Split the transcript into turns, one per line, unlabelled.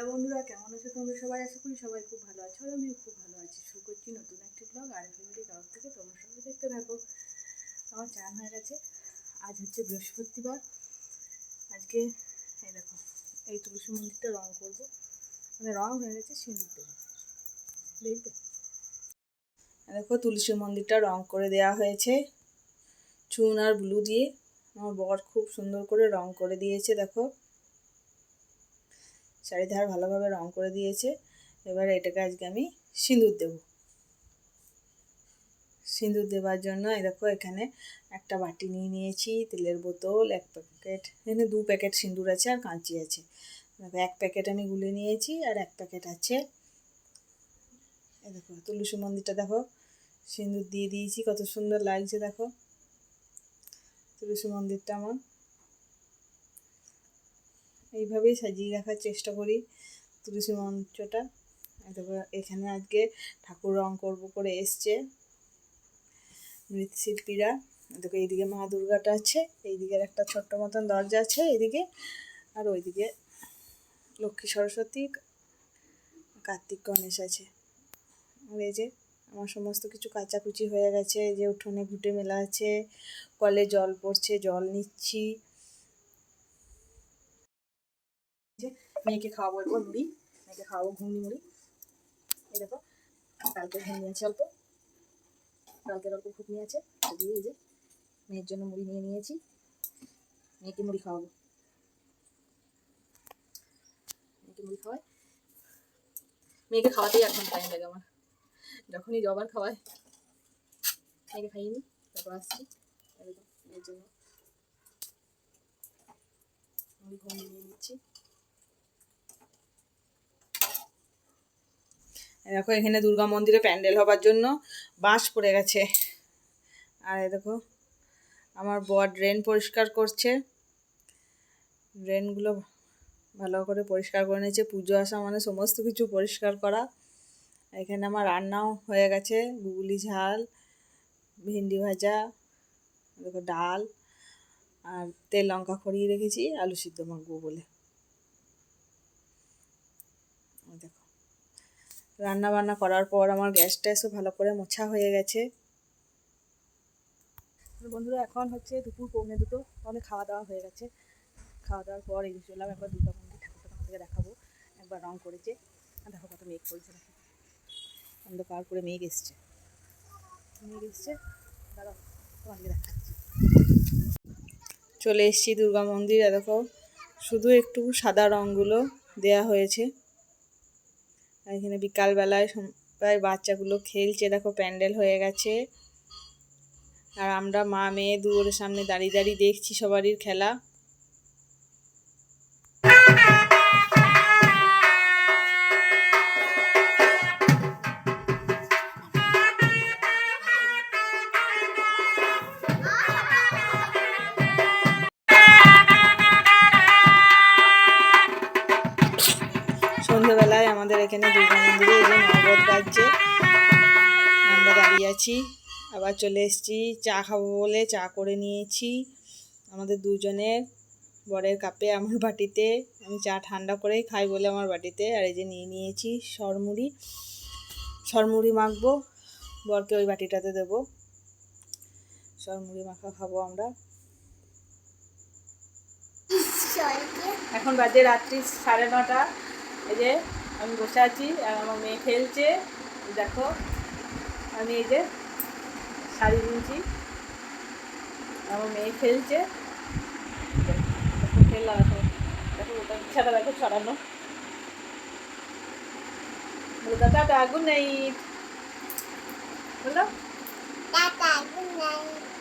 Hello বন্ধুরা, কেমন আছো তোমরা? সবাই আশা করি সবাই খুব ভালো আছো আর আমিও খুব ভালো আছি। শুরু করছি নতুন একটি ব্লগ আর ফ্যামিলি তরফ থেকে তোমরা সবাই দেখতে থাকো। আমার চান হয়ে গেছে। আজ হচ্ছে বৃহস্পতিবার। আজকে এই দেখো, এই তুলসী মন্দিরটা রং করব। মানে রং হয়ে গেছে সিঁদুর দেবো। দেখবে? দেখো, তুলসী মন্দিরটা রং করে দেওয়া হয়েছে। চুন আর ব্লু দিয়ে। আমার বর খুব সুন্দর করে রং করে দিয়েছে, দেখো। চারিধার ভালোভাবে রং করে দিয়েছে। এবার এটাকে আজকে আমি সিঁদুর দেব। সিঁদুর দেওয়ার জন্য এই দেখো এখানে একটা বাটি নিয়ে নিয়েছি, তেলের বোতল, এক প্যাকেট, এখানে দু প্যাকেট সিঁদুর আছে আর কাঁচি আছে। এক প্যাকেট আমি গুলে নিয়েছি আর এক প্যাকেট আছে। দেখো, তুলসী মন্দিরটা দেখো, সিঁদুর দিয়ে দিয়েছি, কত সুন্দর লাগছে দেখো। তুলসী মন্দিরটা আমার। এইভাবেই সাজিয়ে রাখার চেষ্টা করি তুলসী মঞ্চটা। দেখো এখানে আজকে ঠাকুর রং করব করে এসছে মৃৎশিল্পীরা। দেখো এইদিকে মা দুর্গাটা আছে এইদিকের একটা ছোট্ট মতন দরজা আছে, এইদিকে আর ওইদিকে লক্ষ্মী সরস্বতী, কার্তিক গণেশ আছে। আর এই যে আমার সমস্ত কিছু কাচাকুচি হয়ে গেছে, এই যে উঠোনে ঘুটে মেলা আছে, কলে জল পড়ছে, জল নিচ্ছি যে মেয়েকে খাওয়াবো এরপর মুড়ি, মেয়েকে খাওয়াবো, ঘুগনি মুড়ি। এই দেখো, কালকে ঘুগনি আছে অল্প কালকের অল্প ঘুগনি আছে এই যে মেয়ের জন্য মুড়ি নিয়ে নিয়েছি, মেয়েকে মুড়ি খাওয়াবো। মেয়েকে মুড়ি খাওয়াই মেয়েকে খাওয়াতেই এখন টাইম লাগে আমার। যখনই জবার খাওয়াই মেয়েকে খাইয়ে নি তারপর আসছি। মেয়ের জন্য মুড়ি, ঘুগনি নিয়ে নিচ্ছি। দেখো, এখানে দুর্গা মন্দিরে প্যান্ডেল হবার জন্য বাঁশ পড়ে গেছে। আর দেখো, আমার বর ড্রেন পরিষ্কার করছে। ড্রেনগুলো ভালো করে পরিষ্কার করে নিয়েছে, পুজো আসা মানে সমস্ত কিছু পরিষ্কার করা। এখানে আমার রান্নাও হয়ে গেছে, গুগলি ঝাল, ভেন্ডি ভাজা, দেখো ডাল, আর তেল লঙ্কা খড়িয়ে রেখেছি, আলু সিদ্ধ মাখবো বলে এই দেখো রান্না বান্না করার পর আমার গ্যাস ট্যাসও ভালো করে মোছা হয়ে গেছে। বন্ধুরা, এখন হচ্ছে দুপুর, পৌনে দুটো। আমাদের খাওয়া দাওয়া হয়ে গেছে। খাওয়া দাওয়ার পর এই চললাম। একবার দুর্গা মন্দির ঠাকুরটা দেখাবো। একবার রং করেছে। আর দেখো কত মেঘ পড়েছে দেখো। অন্ধকার করে মেঘ এসছে। মেঘ এসছে। দাঁড়াও দেখাচ্ছি। চলে এসেছি দুর্গা মন্দিরে। দেখো, শুধু একটু সাদা রঙগুলো দেয়া হয়েছে। এখানে বিকালবেলায় সবাই বাচ্চাগুলো খেলছে, দেখো প্যান্ডেল হয়ে গেছে। আর আমরা মা, মেয়ে দুয়ারের সামনে দাঁড়িয়ে দাঁড়িয়ে দেখছি সবারই খেলা। এখানে দুর্গা মন্দিরে এই যে নগদ বাজছে। আমরা দাঁড়িয়ে আছি আবার চলে এসেছি চা খাব বলে চা করে নিয়েছি। আমাদের দুজনের বরের কাপে আমার বাটিতে। আমি চা ঠান্ডা করেই খাই বলে আমার বাটিতে। আর এই যে নিয়ে নিয়েছি সরমুড়ি। সরমুড়ি মাখবো বরকে ওই বাটিটাতে দেবো। সরমুড়ি মাখা খাব আমরা। এখন বাজে রাত্রি সাড়ে নটা। এই যে আমি বসে আছি আর আমার মেয়ে খেলছে। দেখো আমি এই যে শাড়ি বুনছি। আমার মেয়ে খেলছে। খেললাম এখন দেখো। ওটা বিছাটা দেখো ছড়ানো। টাটা গুড নাইট বলো।
Tata, good night.